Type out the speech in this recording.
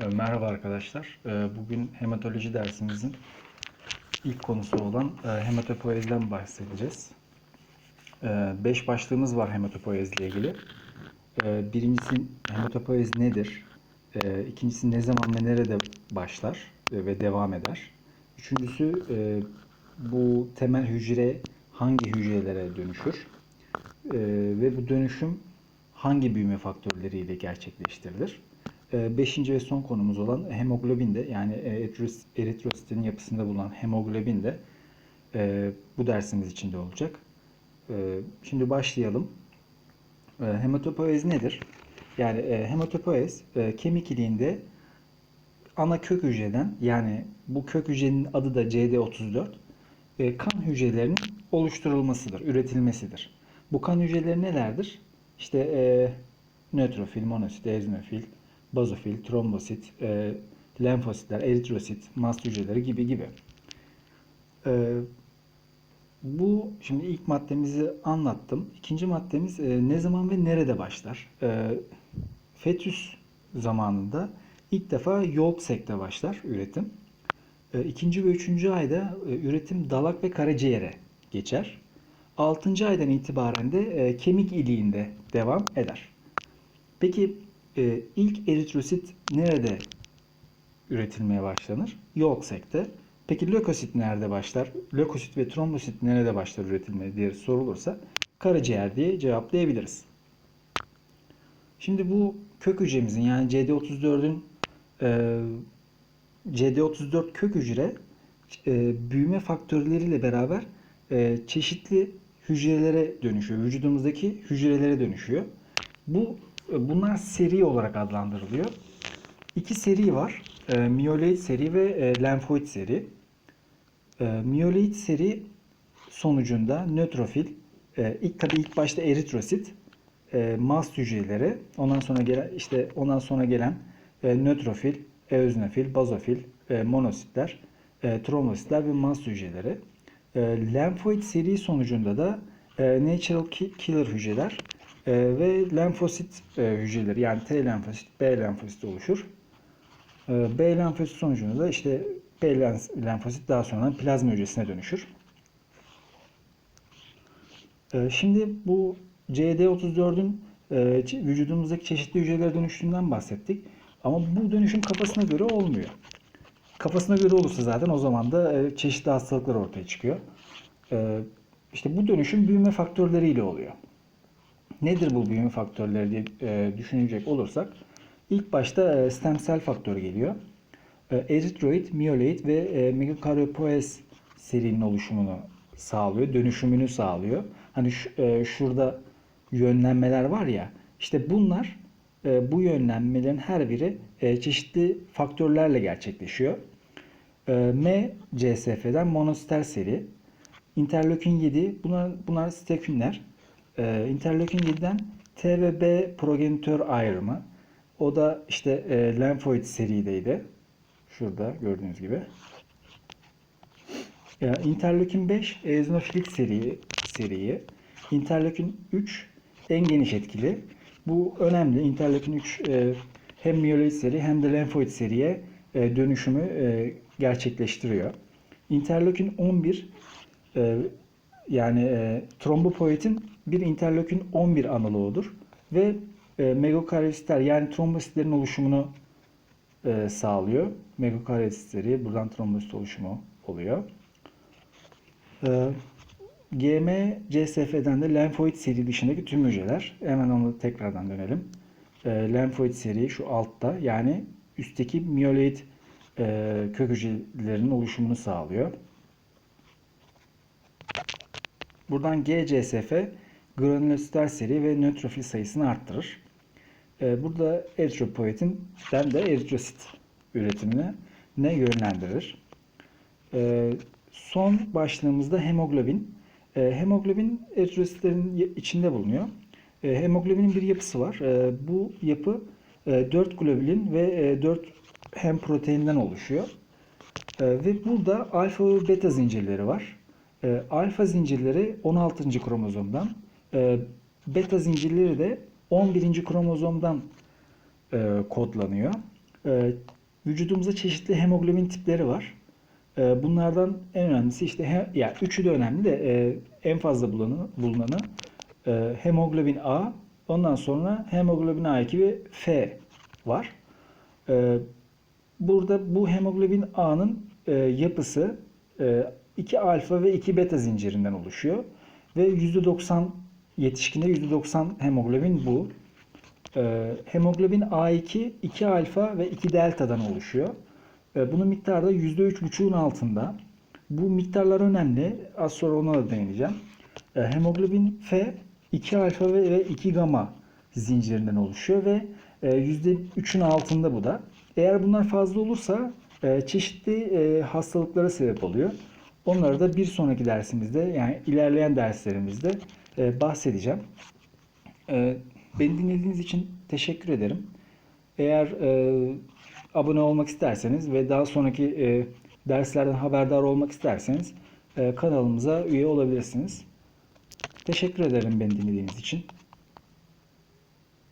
E, Merhaba arkadaşlar. E, Bugün hematoloji dersimizin ilk konusu olan e, hematopoezden bahsedeceğiz. 5 başlığımız var hematopoez ile ilgili. Birincisi hematopoez nedir? İkincisi ne zaman ve nerede başlar e, ve devam eder? Üçüncüsü e, bu temel hücre hangi hücrelere dönüşür? Ve bu dönüşüm hangi büyüme faktörleriyle gerçekleştirilir? E, Beşinci ve son konumuz olan hemoglobin de yani e, eritros- eritrositin yapısında bulunan hemoglobin de e, bu dersimiz içinde olacak. E, Şimdi başlayalım. E, Hematopoez nedir? Yani e, hematopoez kemik iliğinde ana kök hücreden yani bu kök hücrenin adı da CD34 e, kan hücrelerinin oluşturulmasıdır, üretilmesidir. Bu kan hücreleri nelerdir? İşte nötrofil, monosit, eozinofil, bazofil, trombosit, e, lenfositler, eritrosit, mast hücreleri gibi gibi. E, bu şimdi ilk maddemizi anlattım. İkinci maddemiz e, ne zaman ve nerede başlar? E, fetüs zamanında ilk defa Yolksek'te başlar üretim. E, ikinci ve üçüncü ayda e, üretim dalak ve karaciğere geçer. Altıncı aydan itibaren de e, kemik iliğinde devam eder. Peki e, ilk eritrosit nerede üretilmeye başlanır? Yolksek'te. Peki lökosit nerede başlar? Lökosit ve trombosit nerede başlar üretilmeye diye sorulursa karaciğer diye cevaplayabiliriz. Şimdi bu kök hücremizin yani CD34'ün e, CD34 kök hücre e, büyüme faktörleriyle beraber e, çeşitli hücrelere dönüşüyor. Vücudumuzdaki hücrelere dönüşüyor. Bu bunlar seri olarak adlandırılıyor. İki seri var. E, miyoloid seri ve e, lenfoid seri. E, miyoloid seri sonucunda nötrofil, e, ilk tabii ilk başta eritrosit, e, mast hücreleri, ondan sonra gelen işte ondan sonra gelen e, nötrofil, eozinofil, bazofil, e, monositler, e, trombositler ve mast hücreleri. E, lenfoid seri sonucunda da e, natural ki- killer hücreler e, ve lenfosit e, hücreleri yani T lenfosit, B lenfosit oluşur. E, B lenfosit sonucunda da işte B len- lenfosit daha sonra plazma hücresine dönüşür. E, Şimdi bu CD34'ün e, vücudumuzdaki çeşitli hücrelere dönüştüğünden bahsettik. Ama bu dönüşüm kafasına göre olmuyor. Kafasına göre olursa zaten o zaman da e, çeşitli hastalıklar ortaya çıkıyor. E, İşte bu dönüşüm büyüme faktörleriyle oluyor. Nedir bu büyüme faktörleri diye e, düşünecek olursak ilk başta e, stem cell faktörü geliyor. E, eritroid, miyoloid ve e, megakaryopoez serinin oluşumunu sağlıyor, dönüşümünü sağlıyor. Hani e, şurada yönlenmeler var ya, işte bunlar e, bu yönlenmelerin her biri e, çeşitli faktörlerle gerçekleşiyor. E, M CSF'den monoster seri, interleukin 7 bunlar bunlar stekünler. E, interleukin 7'den T ve B progenitör ayrımı. O da işte e, lenfoid serideydi. Şurada gördüğünüz gibi. E, interleukin 5 eozinofilik seri seriyi. Interleukin 3 en geniş etkili. Bu önemli. Interleukin 3 e, hem miyoloid seri hem de lenfoid seriye e, dönüşümü e, gerçekleştiriyor. Interleukin 11 e, yani e, trombopoietin bir interleukin 11 analoğudur ve e, megakaryosit yani trombositlerin oluşumunu e, sağlıyor. Megakaryosit buradan trombosit oluşumu oluyor. E, GM CSF'den de lenfoid seri dışındaki tüm hücreler. Hemen onu tekrardan dönelim. E, lenfoid seri şu altta yani üstteki miyoloid e, kök hücrelerinin oluşumunu sağlıyor. Buradan GCSF granülosit seri ve nötrofil sayısını arttırır. Ee, Burada eritropoietin'den de eritrosit üretimine ne yönlendirir. Ee, Son başlığımızda hemoglobin. Ee, Hemoglobin eritrositlerin içinde bulunuyor. Hemoglobinin bir yapısı var. Bu yapı 4 globulin ve 4 hem proteinden oluşuyor. Ve burada alfa ve beta zincirleri var. Ee, Alfa zincirleri 16. kromozomdan, e, beta zincirleri de 11. kromozomdan e, kodlanıyor. E, vücudumuzda çeşitli hemoglobin tipleri var. E, bunlardan en önemlisi işte he, ya üçü de önemli de e, en fazla bulunanı, bulunanı e, hemoglobin A, ondan sonra hemoglobin A2 ve F var. E, burada bu hemoglobin A'nın e, yapısı e, 2 alfa ve 2 beta zincirinden oluşuyor ve %90 yetişkinde %90 hemoglobin bu. E, hemoglobin A2 2 alfa ve 2 delta'dan oluşuyor. E, bunun miktarı da %3,5'un altında. Bu miktarlar önemli. Az sonra ona da değineceğim. E, hemoglobin F 2 alfa ve ve 2 gamma zincirinden oluşuyor ve e, %3'ün altında bu da. Eğer bunlar fazla olursa e, çeşitli e, hastalıklara sebep oluyor. Onları da bir sonraki dersimizde yani ilerleyen derslerimizde e, bahsedeceğim. E, beni dinlediğiniz için teşekkür ederim. Eğer e, abone olmak isterseniz ve daha sonraki e, derslerden haberdar olmak isterseniz e, kanalımıza üye olabilirsiniz. Teşekkür ederim beni dinlediğiniz için.